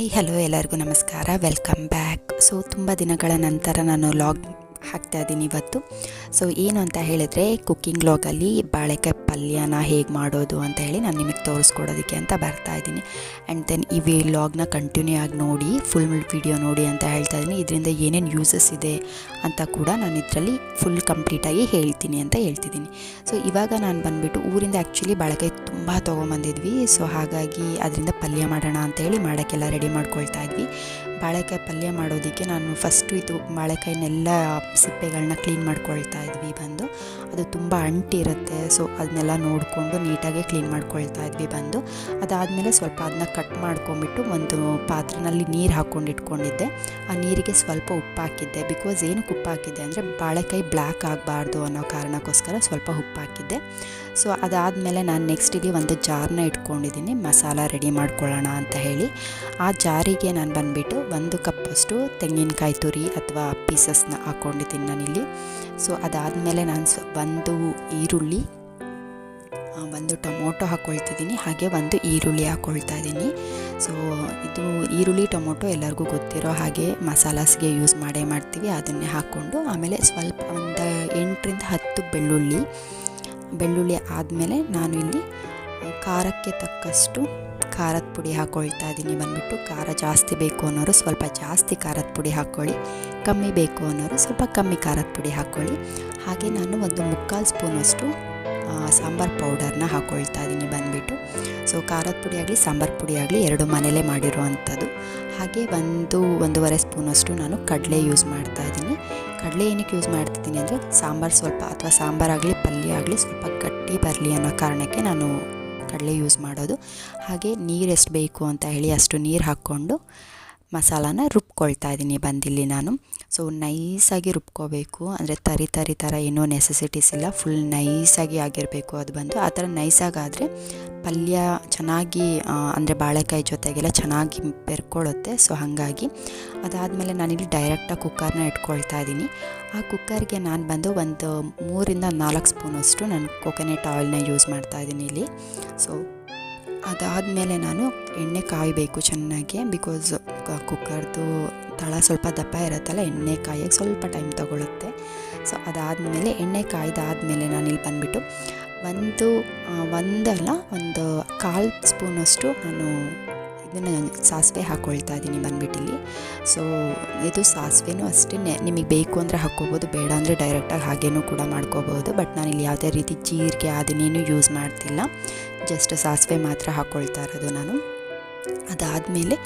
Hi hello ಎಲ್ಲರಿಗೂ ನಮಸ್ಕಾರ. Welcome back. So ತುಂಬ ದಿನಗಳ ನಂತರ ನಾನು ಲಾಗ್ ಹಾಕ್ತಾ ಇದ್ದೀನಿ ಇವತ್ತು. ಸೊ ಏನು ಅಂತ ಹೇಳಿದರೆ ಕುಕ್ಕಿಂಗ್ ಲಾಗಲ್ಲಿ ಬಾಳೆಕಾಯಿ ಪಲ್ಯನ ಹೇಗೆ ಮಾಡೋದು ಅಂತ ಹೇಳಿ ನಾನು ನಿಮಗೆ ತೋರಿಸ್ಕೊಡೋದಕ್ಕೆ ಅಂತ ಬರ್ತಾ ಇದ್ದೀನಿ. ಆ್ಯಂಡ್ ದೆನ್ ಈ ವಿ ಲಾಗ್ನ ಕಂಟಿನ್ಯೂ ಆಗಿ ನೋಡಿ ಫುಲ್ ವಿಡಿಯೋ ನೋಡಿ ಅಂತ ಹೇಳ್ತಾ ಇದ್ದೀನಿ. ಇದರಿಂದ ಏನೇನು ಯೂಸಸ್ ಇದೆ ಅಂತ ಕೂಡ ನಾನು ಇದರಲ್ಲಿ ಫುಲ್ ಕಂಪ್ಲೀಟಾಗಿ ಹೇಳ್ತೀನಿ ಅಂತ ಹೇಳ್ತಿದ್ದೀನಿ. ಸೊ ಇವಾಗ ನಾನು ಬಂದುಬಿಟ್ಟು ಊರಿಂದ ಆ್ಯಕ್ಚುಲಿ ಬಾಳೆಕಾಯಿ ತುಂಬ ತೊಗೊಂಬಂದಿದ್ವಿ. ಸೊ ಹಾಗಾಗಿ ಅದರಿಂದ ಪಲ್ಯ ಮಾಡೋಣ ಅಂತ ಹೇಳಿ ಮಾಡೋಕ್ಕೆಲ್ಲ ರೆಡಿ ಮಾಡ್ಕೊಳ್ತಾ ಇದ್ವಿ. ಬಾಳೆಕಾಯಿ ಪಲ್ಯ ಮಾಡೋದಕ್ಕೆ ನಾನು ಫಸ್ಟು ಇದು ಬಾಳೆಕಾಯಿನೆಲ್ಲ ಸಿಪ್ಪೆಗಳನ್ನ ಕ್ಲೀನ್ ಮಾಡ್ಕೊಳ್ತಾ ಇದ್ವಿ ಬಂದು. ಅದು ತುಂಬ ಅಂಟಿರುತ್ತೆ ಸೊ ಅದನ್ನೆಲ್ಲ ನೋಡಿಕೊಂಡು ನೀಟಾಗಿ ಕ್ಲೀನ್ ಮಾಡ್ಕೊಳ್ತಾ ಇದ್ವಿ ಬಂದು. ಅದಾದಮೇಲೆ ಸ್ವಲ್ಪ ಅದನ್ನ ಕಟ್ ಮಾಡ್ಕೊಂಬಿಟ್ಟು ಒಂದು ಪಾತ್ರೆನಲ್ಲಿ ನೀರು ಹಾಕ್ಕೊಂಡು ಇಟ್ಕೊಂಡಿದ್ದೆ. ಆ ನೀರಿಗೆ ಸ್ವಲ್ಪ ಉಪ್ಪು ಹಾಕಿದ್ದೆ ಬಿಕಾಸ್ ಏನಕ್ಕೆ ಉಪ್ಪು ಹಾಕಿದ್ದೆ ಅಂದರೆ ಬಾಳೆಕಾಯಿ ಬ್ಲ್ಯಾಕ್ ಆಗಬಾರ್ದು ಅನ್ನೋ ಕಾರಣಕ್ಕೋಸ್ಕರ ಸ್ವಲ್ಪ ಉಪ್ಪು ಹಾಕಿದ್ದೆ ಸೊ ಅದಾದಮೇಲೆ ನಾನು ನೆಕ್ಸ್ಟ್ ಇಲ್ಲಿ ಒಂದು ಜಾರ್ನ ಇಟ್ಕೊಂಡಿದ್ದೀನಿ ಮಸಾಲ ರೆಡಿ ಮಾಡ್ಕೊಳ್ಳೋಣ ಅಂತ ಹೇಳಿ. ಆ ಜಾರಿಗೆ ನಾನು ಬಂದುಬಿಟ್ಟು ಒಂದು ಕಪ್ಪಷ್ಟು ತೆಂಗಿನಕಾಯಿ ತುರಿ ಅಥವಾ ಪೀಸಸ್ನ ಹಾಕ್ಕೊಂಡಿದ್ದೀನಿ ನಾನಿಲ್ಲಿ ಸೊ ಅದಾದಮೇಲೆ ನಾನು ಸ್ ಒಂದು ಈರುಳ್ಳಿ ಒಂದು ಟೊಮೊಟೊ ಹಾಕ್ಕೊಳ್ತಿದ್ದೀನಿ ಹಾಗೆ ಒಂದು ಈರುಳ್ಳಿ ಹಾಕ್ಕೊಳ್ತಾ ಇದ್ದೀನಿ ಸೊ ಇದು ಈರುಳ್ಳಿ, ಟೊಮೊಟೊ ಎಲ್ಲರಿಗೂ ಗೊತ್ತಿರೋ ಹಾಗೆ ಮಸಾಲಾಸ್ಗೆ ಯೂಸ್ ಮಾಡೇ ಮಾಡ್ತೀವಿ. ಅದನ್ನೇ ಹಾಕ್ಕೊಂಡು ಆಮೇಲೆ ಸ್ವಲ್ಪ ಒಂದು ಎಂಟರಿಂದ ಹತ್ತು ಬೆಳ್ಳುಳ್ಳಿ ಬೆಳ್ಳುಳ್ಳಿ ಆದಮೇಲೆ ನಾನು ಇಲ್ಲಿ ಖಾರಕ್ಕೆ ತಕ್ಕಷ್ಟು ಖಾರದ ಪುಡಿ ಹಾಕ್ಕೊಳ್ತಾ ಇದ್ದೀನಿ. ಬಂದ್ಬಿಟ್ಟು ಖಾರ ಜಾಸ್ತಿ ಬೇಕು ಅನ್ನೋರು ಸ್ವಲ್ಪ ಜಾಸ್ತಿ ಖಾರದ ಪುಡಿ ಹಾಕ್ಕೊಳ್ಳಿ ಕಮ್ಮಿ ಬೇಕು ಅನ್ನೋರು ಸ್ವಲ್ಪ ಕಮ್ಮಿ ಖಾರದ ಪುಡಿ ಹಾಕ್ಕೊಳ್ಳಿ ಹಾಗೆ ನಾನು ಒಂದು ಮುಕ್ಕಾಲು ಸ್ಪೂನಷ್ಟು ಸಾಂಬಾರು ಪೌಡರ್ನ ಹಾಕ್ಕೊಳ್ತಾ ಇದ್ದೀನಿ ಬಂದುಬಿಟ್ಟು. ಸೊ, ಖಾರದ ಪುಡಿ ಆಗಲಿ, ಸಾಂಬಾರು ಪುಡಿ ಆಗಲಿ ಎರಡು ಮನೇಲೇ ಮಾಡಿರುವಂಥದ್ದು. ಹಾಗೆ ಒಂದು ಒಂದೂವರೆ ಸ್ಪೂನಷ್ಟು ನಾನು ಕಡಲೆ ಯೂಸ್ ಮಾಡ್ತಾ ಇದ್ದೀನಿ. ಕಡಲೆ ಏನಕ್ಕೆ ಯೂಸ್ ಮಾಡ್ತಿದ್ದೀನಿ ಅಂದರೆ ಸಾಂಬಾರು ಸ್ವಲ್ಪ ಅಥವಾ ಸಾಂಬಾರಾಗಲಿ ಪಲ್ಯ ಆಗಲಿ ಸ್ವಲ್ಪ ಗಟ್ಟಿ ಬರಲಿ ಅನ್ನೋ ಕಾರಣಕ್ಕೆ ನಾನು ಕಡಲೆ ಯೂಸ್ ಮಾಡೋದು. ಹಾಗೆ ನೀರು ಎಷ್ಟು ಬೇಕು ಅಂತ ಹೇಳಿ ಅಷ್ಟು ನೀರು ಹಾಕ್ಕೊಂಡು ಮಸಾಲಾನ ರುಬ್ಕೊಳ್ತಾ ಇದ್ದೀನಿ ಬಂದಿಲ್ಲಿ ನಾನು. ಸೊ ನೈಸಾಗಿ ರುಬ್ಕೋಬೇಕು. ಅಂದರೆ ತರಿ ತರಿ ಥರ ಏನೂ ನೆಸೆಸಿಟೀಸ್ ಇಲ್ಲ. ಫುಲ್ ನೈಸಾಗಿ ಆಗಿರಬೇಕು ಅದು ಬಂದು. ಆ ಥರ ನೈಸಾಗಾದರೆ ಪಲ್ಯ ಚೆನ್ನಾಗಿ ಅಂದರೆ ಬಾಳೆಕಾಯಿ ಜೊತೆಗೆಲ್ಲ ಚೆನ್ನಾಗಿ ಬೆರ್ಕೊಳ್ಳುತ್ತೆ. ಸೊ ಹಾಗಾಗಿ ಅದಾದಮೇಲೆ ನಾನಿಲ್ಲಿ ಡೈರೆಕ್ಟಾಗಿ ಕುಕ್ಕರ್ನ ಇಟ್ಕೊಳ್ತಾ ಇದ್ದೀನಿ. ಆ ಕುಕ್ಕರ್ಗೆ ನಾನು ಬಂದು ಒಂದು ಮೂರಿಂದ ನಾಲ್ಕು ಸ್ಪೂನಷ್ಟು ನಾನು ಕೊಕೊನೆಟ್ ಆಯಿಲ್ನ ಯೂಸ್ ಮಾಡ್ತಾ ಇದ್ದೀನಿ ಇಲ್ಲಿ. ಸೊ ಅದಾದಮೇಲೆ ನಾನು ಎಣ್ಣೆ ಕಾಯಬೇಕು ಚೆನ್ನಾಗಿ ಬಿಕಾಸ್ ಕುಕ್ಕರ್ದು ತಳ ಸ್ವಲ್ಪ ದಪ್ಪ ಇರುತ್ತಲ್ಲ, ಎಣ್ಣೆ ಕಾಯೋಕ್ಕೆ ಸ್ವಲ್ಪ ಟೈಮ್ ತೊಗೊಳುತ್ತೆ. ಸೊ ಅದಾದಮೇಲೆ ಎಣ್ಣೆ ಕಾಯ್ದಾದಮೇಲೆ ಇಲ್ಲಿ ಬಂದುಬಿಟ್ಟು ಒಂದು ಒಂದಲ್ಲ, ಒಂದು ಕಾಲು ಸ್ಪೂನಷ್ಟು ನಾನು ಇದನ್ನು ಸಾಸಿವೆ ಹಾಕ್ಕೊಳ್ತಾ ಇದ್ದೀನಿ ಬಂದ್ಬಿಟ್ಟಿಲ್ಲಿ. ಸೊ ಇದು ಸಾಸಿವೆನೂ ಅಷ್ಟೇ ನಿಮಗೆ ಬೇಕು ಅಂದರೆ ಹಾಕ್ಕೋಬೋದು, ಬೇಡ ಅಂದರೆ ಡೈರೆಕ್ಟಾಗಿ ಹಾಗೇನೂ ಕೂಡ ಮಾಡ್ಕೋಬೋದು. ಬಟ್ ನಾನಿಲ್ಲಿ ಯಾವುದೇ ರೀತಿ ಜೀರಿಗೆ ಅದನ್ನೇನು ಯೂಸ್ ಮಾಡ್ತಿಲ್ಲ. ಜಸ್ಟ್ ಸಾಸಿವೆ ಮಾತ್ರ ಹಾಕ್ಕೊಳ್ತಾ ಇರೋದು ನಾನು. ಅದಾದಮೇಲೆ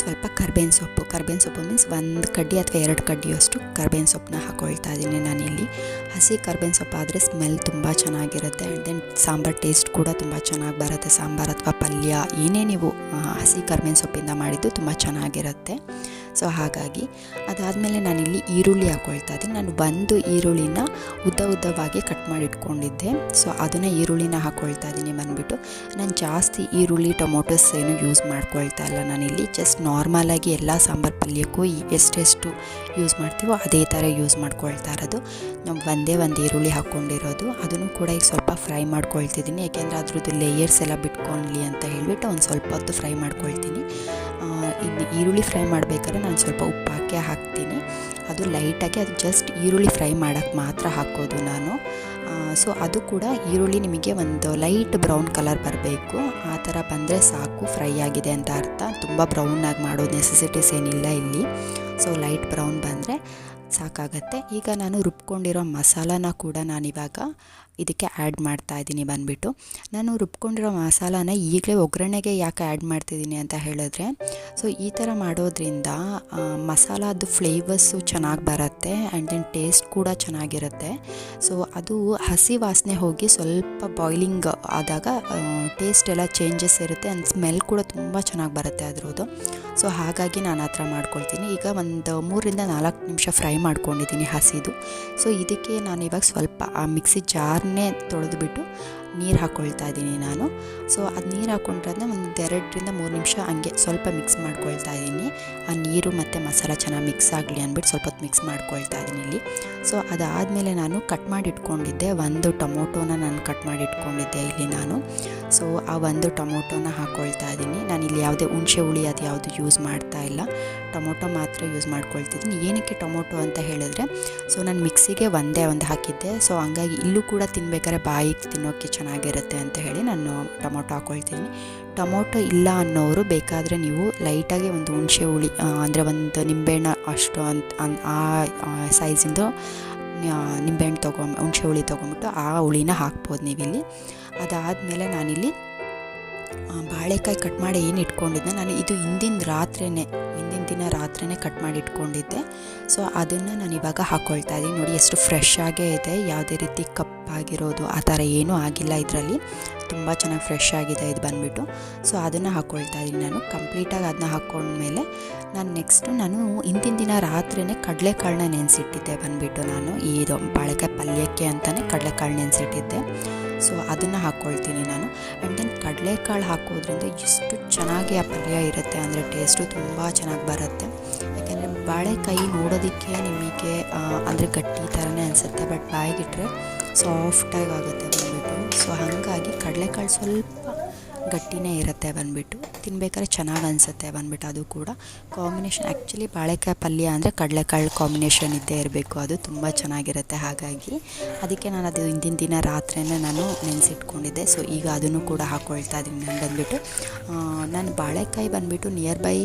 ಸ್ವಲ್ಪ ಕರ್ಬೇವಿನ ಸೊಪ್ಪು. ಕರ್ಬೇವಿನ ಸೊಪ್ಪು ಮೀನ್ಸ್ ಒಂದು ಕಡ್ಡಿ ಅಥವಾ ಎರಡು ಕಡ್ಡಿಯಷ್ಟು ಕರ್ಬೇವಿನ ಸೊಪ್ಪನ್ನ ಹಾಕೊಳ್ತಾ ಇದ್ದೀನಿ ನಾನಿಲ್ಲಿ. ಹಸಿ ಕರ್ಬೇವಿನ ಸೊಪ್ಪು ಆದರೆ ಸ್ಮೆಲ್ ತುಂಬ ಚೆನ್ನಾಗಿರುತ್ತೆ. ಆ್ಯಂಡ್ ದೆನ್ ಸಾಂಬಾರು ಟೇಸ್ಟ್ ಕೂಡ ತುಂಬ ಚೆನ್ನಾಗಿ ಬರುತ್ತೆ. ಸಾಂಬಾರು ಅಥವಾ ಪಲ್ಯ, ಏನೇ ನೀವು ಹಸಿ ಕರ್ಬೇವಿನ ಸೊಪ್ಪಿಂದ ಮಾಡಿದ್ದು ತುಂಬ ಚೆನ್ನಾಗಿರುತ್ತೆ. ಸೊ ಹಾಗಾಗಿ ಅದಾದಮೇಲೆ ನಾನಿಲ್ಲಿ ಈರುಳ್ಳಿ ಹಾಕ್ಕೊಳ್ತಾ ಇದ್ದೀನಿ. ನಾನು ಬಂದು ಈರುಳ್ಳಿನ ಉದ್ದ ಉದ್ದವಾಗಿ ಕಟ್ ಮಾಡಿ ಇಟ್ಕೊಂಡಿದ್ದೆ ಸೊ ಅದನ್ನು ಈರುಳ್ಳಿನ ಹಾಕ್ಕೊಳ್ತಾ ಇದ್ದೀನಿ ಬಂದುಬಿಟ್ಟು. ನಾನು ಜಾಸ್ತಿ ಈರುಳ್ಳಿ, ಟೊಮೊಟೊಸ್ ಏನು ಯೂಸ್ ಮಾಡ್ಕೊಳ್ತಾ ಇಲ್ಲ ನಾನಿಲ್ಲಿ. ಜಸ್ಟ್ ನಾರ್ಮಲಾಗಿ ಎಲ್ಲ ಸಾಂಬಾರು ಪಲ್ಯಕ್ಕೂ ಎಷ್ಟೆಷ್ಟು ಯೂಸ್ ಮಾಡ್ತೀವೋ ಅದೇ ಥರ ಯೂಸ್ ಮಾಡ್ಕೊಳ್ತಾ ಇರೋದು. ನಾವು ಒಂದೇ ಒಂದು ಈರುಳ್ಳಿ ಹಾಕ್ಕೊಂಡಿರೋದು ಅದನ್ನು ಕೂಡ ಈಗ ಸ್ವಲ್ಪ ಫ್ರೈ ಮಾಡ್ಕೊಳ್ತಿದ್ದೀನಿ. ಯಾಕೆಂದರೆ ಅದ್ರದ್ದು ಲೇಯರ್ಸ್ ಎಲ್ಲ ಬಿಟ್ಕೊಳ್ಳಿ ಅಂತ ಹೇಳಿಬಿಟ್ಟು ಒಂದು ಸ್ವಲ್ಪ ಹೊತ್ತು ಫ್ರೈ ಮಾಡ್ಕೊಳ್ತೀನಿ. ಇನ್ನು ಈರುಳ್ಳಿ ಫ್ರೈ ಮಾಡಬೇಕಾದ್ರೆ ನಾನು ಸ್ವಲ್ಪ ಉಪ್ಪು ಹಾಕಿ ಹಾಕ್ತೀನಿ. ಅದು ಲೈಟಾಗಿ ಅದು ಜಸ್ಟ್ ಈರುಳ್ಳಿ ಫ್ರೈ ಮಾಡೋಕ್ಕೆ ಮಾತ್ರ ಹಾಕೋದು ನಾನು. ಸೊ ಅದು ಕೂಡ ಈರುಳ್ಳಿ ನಿಮಗೆ ಒಂದು ಲೈಟ್ ಬ್ರೌನ್ ಕಲರ್ ಬರಬೇಕು. ಆ ಥರ ಬಂದರೆ ಸಾಕು, ಫ್ರೈ ಆಗಿದೆ ಅಂತ ಅರ್ಥ. ತುಂಬ ಬ್ರೌನಾಗಿ ಮಾಡೋ ನೆಸೆಸಿಟೀಸ್ ಏನಿಲ್ಲ ಇಲ್ಲಿ. ಸೊ ಲೈಟ್ ಬ್ರೌನ್ ಬಂದರೆ ಸಾಕಾಗತ್ತೆ. ಈಗ ನಾನು ರುಬ್ಕೊಂಡಿರೋ ಮಸಾಲಾನ ಕೂಡ ನಾನಿವಾಗ ಇದಕ್ಕೆ ಆ್ಯಡ್ ಮಾಡ್ತಾ ಇದ್ದೀನಿ ಬಂದುಬಿಟ್ಟು. ನಾನು ರುಬ್ಕೊಂಡಿರೋ ಮಸಾಲಾನ ಈಗಲೇ ಒಗ್ಗರಣೆಗೆ ಯಾಕೆ ಆ್ಯಡ್ ಮಾಡ್ತಿದ್ದೀನಿ ಅಂತ ಹೇಳಿದ್ರೆ ಸೊ ಈ ಥರ ಮಾಡೋದ್ರಿಂದ ಮಸಾಲಾದ ಫ್ಲೇವರ್ಸು ಚೆನ್ನಾಗಿ ಬರುತ್ತೆ ಆ್ಯಂಡ್ ದೆನ್ ಟೇಸ್ಟ್ ಕೂಡ ಚೆನ್ನಾಗಿರುತ್ತೆ. ಸೊ ಅದು ಹಸಿ ವಾಸನೆ ಹೋಗಿ ಸ್ವಲ್ಪ ಬಾಯ್ಲಿಂಗ್ ಆದಾಗ ಟೇಸ್ಟ್ ಎಲ್ಲ ಚೇಂಜಸ್ ಇರುತ್ತೆ ಆ್ಯಂಡ್ ಸ್ಮೆಲ್ ಕೂಡ ತುಂಬ ಚೆನ್ನಾಗಿ ಬರುತ್ತೆ ಅದ್ರದ್ದು. ಸೊ ಹಾಗಾಗಿ ನಾನು ಆ ಥರ ಮಾಡ್ಕೊಳ್ತೀನಿ. ಈಗ ಒಂದು ಮೂರರಿಂದ ನಾಲ್ಕು ನಿಮಿಷ ಫ್ರೈ ಮಾಡ್ಕೊಂಡಿದ್ದೀನಿ ಹಸಿದು. ಸೊ ಇದಕ್ಕೆ ನಾನು ಇವಾಗ ಸ್ವಲ್ಪ ಆ ಮಿಕ್ಸಿ ಜಾರ್ನೇ ತೊಳೆದುಬಿಟ್ಟು ನೀರು ಹಾಕ್ಕೊಳ್ತಾ ಇದ್ದೀನಿ ನಾನು. ಸೊ ಅದು ನೀರು ಹಾಕ್ಕೊಂಡ್ರೆ ಒಂದು ಎರಡರಿಂದ ಮೂರು ನಿಮಿಷ ಹಂಗೆ ಸ್ವಲ್ಪ ಮಿಕ್ಸ್ ಮಾಡ್ಕೊಳ್ತಾ ಇದ್ದೀನಿ. ಆ ನೀರು ಮತ್ತು ಮಸಾಲ ಚೆನ್ನಾಗಿ ಮಿಕ್ಸ್ ಆಗಲಿ ಅಂದ್ಬಿಟ್ಟು ಸ್ವಲ್ಪ ಹೊತ್ತು ಮಿಕ್ಸ್ ಮಾಡ್ಕೊಳ್ತಾ ಇದ್ದೀನಿ ಇಲ್ಲಿ. ಸೊ ಅದಾದಮೇಲೆ ನಾನು ಕಟ್ ಮಾಡಿ ಇಟ್ಕೊಂಡಿದ್ದೆ ಒಂದು ಟೊಮೊಟೊನ ನಾನು ಕಟ್ ಮಾಡಿ ಇಟ್ಕೊಂಡಿದ್ದೆ ಇಲ್ಲಿ ನಾನು. ಸೊ ಆ ಒಂದು ಟೊಮೊಟೊನ ಹಾಕ್ಕೊಳ್ತಾ ಇದ್ದೀನಿ. ನಾನು ಇಲ್ಲಿ ಯಾವುದೇ ಹುಣಸೆ ಹುಳಿ ಅದು ಯಾವುದು ಯೂಸ್ ಮಾಡ್ತಾ ಇಲ್ಲ. ಟೊಮೊಟೊ ಮಾತ್ರ ಯೂಸ್ ಮಾಡ್ಕೊಳ್ತಿದ್ದೀನಿ. ಏನಕ್ಕೆ ಟೊಮೊಟೊ ಅಂತ ಹೇಳಿದ್ರೆ, ಸೊ ನಾನು ಮಿಕ್ಸಿಗೆ ಒಂದೇ ಒಂದು ಹಾಕಿದ್ದೆ. ಸೊ ಹಂಗಾಗಿ ಇಲ್ಲೂ ಕೂಡ ತಿನ್ಬೇಕಾದ್ರೆ ಬಾಯಿಗೆ ತಿನ್ನೋಕ್ಕೆ ಚೆನ್ನಾಗಿರುತ್ತೆ ಅಂತ ಹೇಳಿ ನಾನು ಟೊಮೊಟೊ ಹಾಕ್ಕೊಳ್ತೀನಿ ಟೊಮೊಟೊ ಇಲ್ಲ ಅನ್ನೋರು ಬೇಕಾದರೆ ನೀವು ಲೈಟಾಗಿ ಒಂದು ಹುಣಸೆ ಹುಳಿ ಅಂದರೆ ಒಂದು ನಿಂಬೆಹಣ್ಣು ಅಷ್ಟು ಅಂತ, ಆ ಸೈಜಿಂದು ನಿಂಬೆಹಣ್ಣು ತೊಗೊ ಹುಣಸೆ ಹುಳಿ ತೊಗೊಂಬಿಟ್ಟು ಆ ಹುಳಿನ ಹಾಕ್ಬೋದು ನೀವಿಲ್ಲಿ. ಅದಾದಮೇಲೆ ನಾನಿಲ್ಲಿ ಬಾಳೆಕಾಯಿ ಕಟ್ ಮಾಡಿ ಏನು ಇಟ್ಕೊಂಡಿದ್ದೆ ನಾನು ಇದು ಹಿಂದಿನ ಹಿಂದಿನ ದಿನ ರಾತ್ರಿನೇ ಕಟ್ ಮಾಡಿ ಇಟ್ಕೊಂಡಿದ್ದೆ. ಸೊ ಅದನ್ನು ನಾನು ಇವಾಗ ಹಾಕ್ಕೊಳ್ತಾ ಇದ್ದೀನಿ. ನೋಡಿ, ಎಷ್ಟು ಫ್ರೆಶ್ ಆಗೇ ಇದೆ. ಯಾವುದೇ ರೀತಿ ಕಪ್ಪಾಗಿರೋದು ಆ ಥರ ಏನೂ ಆಗಿಲ್ಲ ಇದರಲ್ಲಿ. ತುಂಬ ಚೆನ್ನಾಗಿ ಫ್ರೆಶ್ ಆಗಿದೆ ಇದು ಬಂದುಬಿಟ್ಟು. ಸೊ ಅದನ್ನು ಹಾಕ್ಕೊಳ್ತಾ ಇದ್ದೀನಿ ನಾನು. ಕಂಪ್ಲೀಟಾಗಿ ಅದನ್ನ ಹಾಕ್ಕೊಂಡ್ಮೇಲೆ ನಾನು ನೆಕ್ಸ್ಟು ನಾನು ಹಿಂದಿನ ದಿನ ರಾತ್ರಿನೇ ಕಡಲೆಕಾಳನ್ನ ನೆನೆಸಿಟ್ಟಿದ್ದೆ ಬಂದುಬಿಟ್ಟು ನಾನು. ಈ ಇದು ಬಾಳೆಕಾಯಿ ಪಲ್ಯಕ್ಕೆ ಅಂತಲೇ ಕಡಲೆಕಾಳು ನೆನೆಸಿಟ್ಟಿದ್ದೆ. ಸೊ ಅದನ್ನು ಹಾಕ್ಕೊಳ್ತೀನಿ ನಾನು. ಆ್ಯಂಡ್ ದೆನ್ ಕಡಲೆಕಾಳು ಹಾಕೋದ್ರಿಂದ ಎಷ್ಟು ಚೆನ್ನಾಗಿ ಆ ಪಲ್ಯ ಇರುತ್ತೆ ಅಂದರೆ ಟೇಸ್ಟು ತುಂಬ ಚೆನ್ನಾಗಿ ಬರುತ್ತೆ. ಯಾಕೆಂದರೆ ಬಾಳೆಕಾಯಿ ನೋಡೋದಕ್ಕೆ ನಿಮಗೆ ಅಂದರೆ ಗಟ್ಟಿ ಥರನೇ ಅನಿಸುತ್ತೆ ಬಟ್ ಬಾಯಿಗಿಟ್ರೆ ಸಾಫ್ಟಾಗಿ ಆಗುತ್ತೆ ಬಂದುಬಿಟ್ಟು ಸೊ ಹಾಗಾಗಿ ಕಡಲೆಕಾಳು ಸ್ವಲ್ಪ ಗಟ್ಟಿನೇ ಇರುತ್ತೆ ಬಂದುಬಿಟ್ಟು. ತಿನ್ಬೇಕಾದ್ರೆ ಚೆನ್ನಾಗಿ ಅನಿಸುತ್ತೆ ಬಂದುಬಿಟ್ಟು ಅದು ಕೂಡ. ಕಾಂಬಿನೇಷನ್ ಆ್ಯಕ್ಚುಲಿ ಬಾಳೆಕಾಯಿ ಪಲ್ಯ ಅಂದರೆ ಕಡಲೆಕಾಳು ಕಾಂಬಿನೇಷನ್ ಇದ್ದೇ ಇರಬೇಕು. ಅದು ತುಂಬ ಚೆನ್ನಾಗಿರುತ್ತೆ ಹಾಗಾಗಿ. ಅದಕ್ಕೆ ನಾನು ಅದು ಹಿಂದಿನ ದಿನ ರಾತ್ರಿನೇ ನಾನು ನೆನೆಸಿಟ್ಕೊಂಡಿದ್ದೆ. ಸೊ ಈಗ ಅದನ್ನು ಕೂಡ ಹಾಕ್ಕೊಳ್ತಾ ಇದ್ದೀನಿ ನಾನು ಬಂದುಬಿಟ್ಟು ನಾನು ಬಾಳೆಕಾಯಿ ಬಂದುಬಿಟ್ಟು ನಿಯರ್ ಬೈ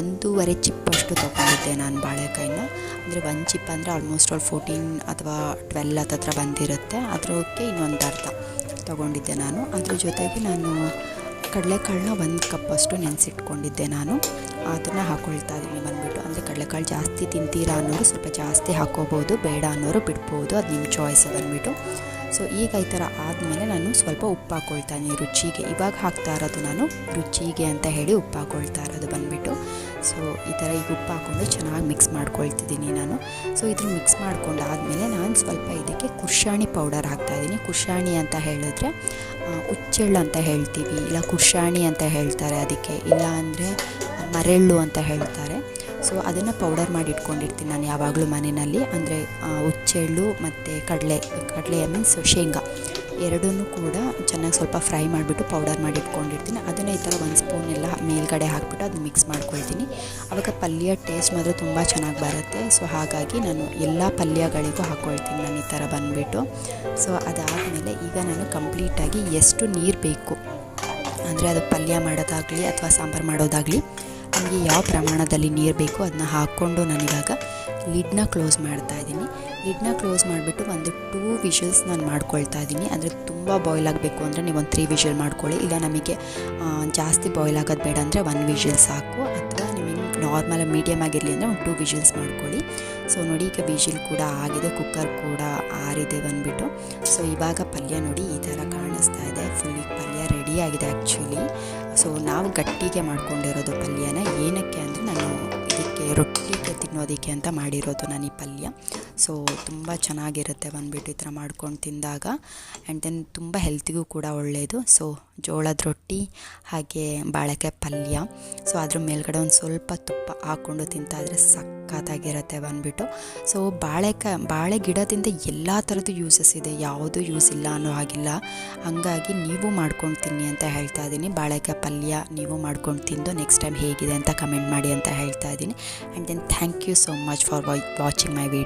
ಒಂದೂವರೆ ಚಿಪ್ಪಷ್ಟು ತೊಗೊಂಡಿದ್ದೆ ನಾನು ಬಾಳೆಕಾಯಿನ. ಅಂದರೆ ಒಂದು ಚಿಪ್ ಅಂದರೆ ಆಲ್ಮೋಸ್ಟ್ ಆಲ್ ಫೋರ್ಟೀನ್ ಅಥವಾ ಟ್ವೆಲ್ ಹತ್ತತ್ರ ಬಂದಿರುತ್ತೆ. ಅದಕ್ಕೆ ಇನ್ನೊಂದು ಅರ್ಧ. ತೊಗೊಂಡಿದ್ದೆ ನಾನು. ಅದ್ರ ಜೊತೆಗೆ ನಾನು ಕಡಲೆಕಾಳನ್ನ ಒಂದು ಕಪ್ಪಷ್ಟು ನೆನೆಸಿಟ್ಕೊಂಡಿದ್ದೆ ನಾನು. ಅದನ್ನು ಹಾಕ್ಕೊಳ್ತಾ ಇದ್ದೀನಿ ಬಂದುಬಿಟ್ಟು. ಅಂದರೆ ಕಡಲೆಕಾಳು ಜಾಸ್ತಿ ತಿಂತೀರಾ ಅನ್ನೋರು ಸ್ವಲ್ಪ ಜಾಸ್ತಿ ಹಾಕ್ಕೋಬೋದು ಬೇಡ ಅನ್ನೋರು ಬಿಡ್ಬೋದು. ಅದು ನಿಮ್ಮ ಚಾಯ್ಸ್ ಬಂದುಬಿಟ್ಟು. ಸೊ ಈಗ ಈ ಥರ ಆದಮೇಲೆ ನಾನು ಸ್ವಲ್ಪ ಉಪ್ಪು ಹಾಕ್ಕೊಳ್ತಾನೆ ರುಚಿಗೆ. ಇವಾಗ ಹಾಕ್ತಾ ಇರೋದು ನಾನು ರುಚಿಗೆ ಅಂತ ಹೇಳಿ ಉಪ್ಪು ಹಾಕ್ಕೊಳ್ತಾ ಇರೋದು ಬಂದುಬಿಟ್ಟು. ಸೊ ಈ ಥರ ಈಗ ಉಪ್ಪು ಹಾಕ್ಕೊಂಡು ಚೆನ್ನಾಗಿ ಮಿಕ್ಸ್ ಮಾಡ್ಕೊಳ್ತಿದ್ದೀನಿ ನಾನು. ಸೊ ಇದನ್ನು ಮಿಕ್ಸ್ ಮಾಡ್ಕೊಂಡಾದಮೇಲೆ ನಾನು ಸ್ವಲ್ಪ ಇದಕ್ಕೆ ಕುರ್ಷಾಣಿ ಪೌಡರ್ ಹಾಕ್ತಾಯಿದ್ದೀನಿ ಕುರ್ಷಾಣಿ ಅಂತ ಹೇಳಿದ್ರೆ ಉಚ್ಚೆಳ್ಳು ಹುಚ್ಚೆಳ್ಳು ಅಂತ ಹೇಳ್ತೀವಿ. ಇಲ್ಲ ಕುರ್ಷಾಣಿ ಅಂತ ಹೇಳ್ತಾರೆ ಅದಕ್ಕೆ. ಇಲ್ಲ ಅಂದರೆ ಮರೆಳ್ಳು ಅಂತ ಹೇಳ್ತಾರೆ. ಸೊ ಅದನ್ನು ಪೌಡರ್ ಮಾಡಿ ಇಟ್ಕೊಂಡಿರ್ತೀನಿ ನಾನು ಯಾವಾಗಲೂ ಮನೆಯಲ್ಲಿ. ಅಂದರೆ ಹುಚ್ಚೆಳ್ಳು ಮತ್ತು ಕಡಲೆ ಕಡಲೆ ಮೀನ್ಸ್ ಶೇಂಗಾ. ಎರಡನ್ನೂ ಕೂಡ ಚೆನ್ನಾಗಿ ಸ್ವಲ್ಪ ಫ್ರೈ ಮಾಡಿಬಿಟ್ಟು ಪೌಡರ್ ಮಾಡಿ ಇಟ್ಕೊಂಡಿರ್ತೀನಿ. ಅದನ್ನು ಈ ಥರ ಒಂದು ಸ್ಪೂನ್ ಎಲ್ಲ ಮೇಲ್ಗಡೆ ಹಾಕ್ಬಿಟ್ಟು ಅದನ್ನ ಮಿಕ್ಸ್ ಮಾಡ್ಕೊಳ್ತೀನಿ. ಆವಾಗ ಪಲ್ಯ ಟೇಸ್ಟ್ ಮಾತ್ರ ತುಂಬ ಚೆನ್ನಾಗಿ ಬರುತ್ತೆ. ಸೊ ಹಾಗಾಗಿ ನಾನು ಎಲ್ಲ ಪಲ್ಯಗಳಿಗೂ ಹಾಕ್ಕೊಳ್ತೀನಿ ನಾನು ಈ ಥರ ಬಂದುಬಿಟ್ಟು. ಸೊ ಅದಾದಮೇಲೆ ಈಗ ನಾನು ಕಂಪ್ಲೀಟಾಗಿ ಎಷ್ಟು ನೀರು ಬೇಕು. ಅಂದರೆ ಅದು ಪಲ್ಯ ಮಾಡೋದಾಗಲಿ ಅಥವಾ ಸಾಂಬಾರು ಮಾಡೋದಾಗಲಿ. ನಮಗೆ ಯಾವ ಪ್ರಮಾಣದಲ್ಲಿ ನೀರು ಬೇಕು ಅದನ್ನ ಹಾಕ್ಕೊಂಡು ನಾನಿವಾಗ ಲಿಡ್ನ ಕ್ಲೋಸ್ ಮಾಡ್ತಾ ಇದ್ದೀನಿ. ಲಿಡ್ನ ಕ್ಲೋಸ್ ಮಾಡಿಬಿಟ್ಟು ಒಂದು ಟೂ ವಿಷಲ್ಸ್ ನಾನು ಮಾಡ್ಕೊಳ್ತಾ ಇದ್ದೀನಿ. ಅಂದರೆ ತುಂಬ ಬಾಯ್ಲ್ ಆಗಬೇಕು ಅಂದರೆ ನೀವು ಒಂದು ತ್ರೀ ವಿಷಲ್ ಮಾಡ್ಕೊಳ್ಳಿ. ಇಲ್ಲ ನಮಗೆ ಜಾಸ್ತಿ ಬಾಯ್ಲ್ ಆಗೋದು ಬೇಡ ಅಂದರೆ ಒನ್ ವಿಷಲ್ ಸಾಕು. ಅಥವಾ ನಿಮಗೆ ನಾರ್ಮಲ್ ಮೀಡಿಯಮ್ ಆಗಿರಲಿ ಅಂದರೆ ಒಂದು ಟೂ ವಿಷಲ್ಸ್ ಮಾಡ್ಕೊಳ್ಳಿ. ಸೊ ನೋಡಿ ಈಗ ವಿಷಲ್ ಕೂಡ ಆಗಿದೆ. ಕುಕ್ಕರ್ ಕೂಡ ಆರಿದೆ ಬಂದುಬಿಟ್ಟು. ಸೊ ಇವಾಗ ಪಲ್ಯ ನೋಡಿ ಈ ಥರ ಕಾಣಿಸ್ತಾ ಇದೆ. ಫುಲ್ ಪಲ್ಯ ರೆಡಿ ಆಗಿದೆ ಆ್ಯಕ್ಚುಲಿ ಸೊ ನಾವು ಗಟ್ಟಿಗೆ ಮಾಡ್ಕೊಂಡಿರೋದು ಪಲ್ಯನ ಏನಕ್ಕೆ ಅಂದರೆ ನಾನು ಇದಕ್ಕೆ ರೊಟ್ಟಿಗೆ ತಿನ್ನೋದಕ್ಕೆ ಅಂತ ಮಾಡಿರೋದು ನಾನು ಈ ಪಲ್ಯ. ಸೊ ತುಂಬ ಚೆನ್ನಾಗಿರುತ್ತೆ ಬಂದುಬಿಟ್ಟು ಈ ಥರ ಮಾಡ್ಕೊಂಡು ತಿಂದಾಗ. ಆ್ಯಂಡ್ ದೆನ್ ತುಂಬ ಹೆಲ್ತಿಗೂ ಕೂಡ ಒಳ್ಳೆಯದು ಸೊ ಜೋಳದ ರೊಟ್ಟಿ, ಹಾಗೆ ಬಾಳೆಕಾಯಿ ಪಲ್ಯ. ಸೊ ಅದ್ರ ಮೇಲ್ಗಡೆ ಒಂದು ಸ್ವಲ್ಪ ತುಪ್ಪ ಹಾಕ್ಕೊಂಡು ತಿಂತಾಯಿದ್ರೆ ಸಖತ್ತಾಗಿರುತ್ತೆ ಬಂದುಬಿಟ್ಟು. ಸೊ ಬಾಳೆಕಾಯಿ, ಬಾಳೆ ಗಿಡದಿಂದ ಎಲ್ಲ ಥರದ್ದು ಯೂಸಸ್ ಇದೆ. ಯಾವುದು ಯೂಸ್ ಇಲ್ಲ ಅನ್ನೋ ಹಾಗಿಲ್ಲ. ಹಾಗಾಗಿ ನೀವು ಮಾಡ್ಕೊಂಡು ತಿನ್ನಿ ಅಂತ ಹೇಳ್ತಾ ಇದ್ದೀನಿ ಬಾಳೆಕಾಯಿ ಪಲ್ಯ ನೀವು ಮಾಡ್ಕೊಂಡು ತಿಂದು ನೆಕ್ಸ್ಟ್ ಟೈಮ್ ಹೇಗಿದೆ ಅಂತ ಕಮೆಂಟ್ ಮಾಡಿ ಅಂತ ಹೇಳ್ತಾ ಇದ್ದೀನಿ and then thank you so much for watching my video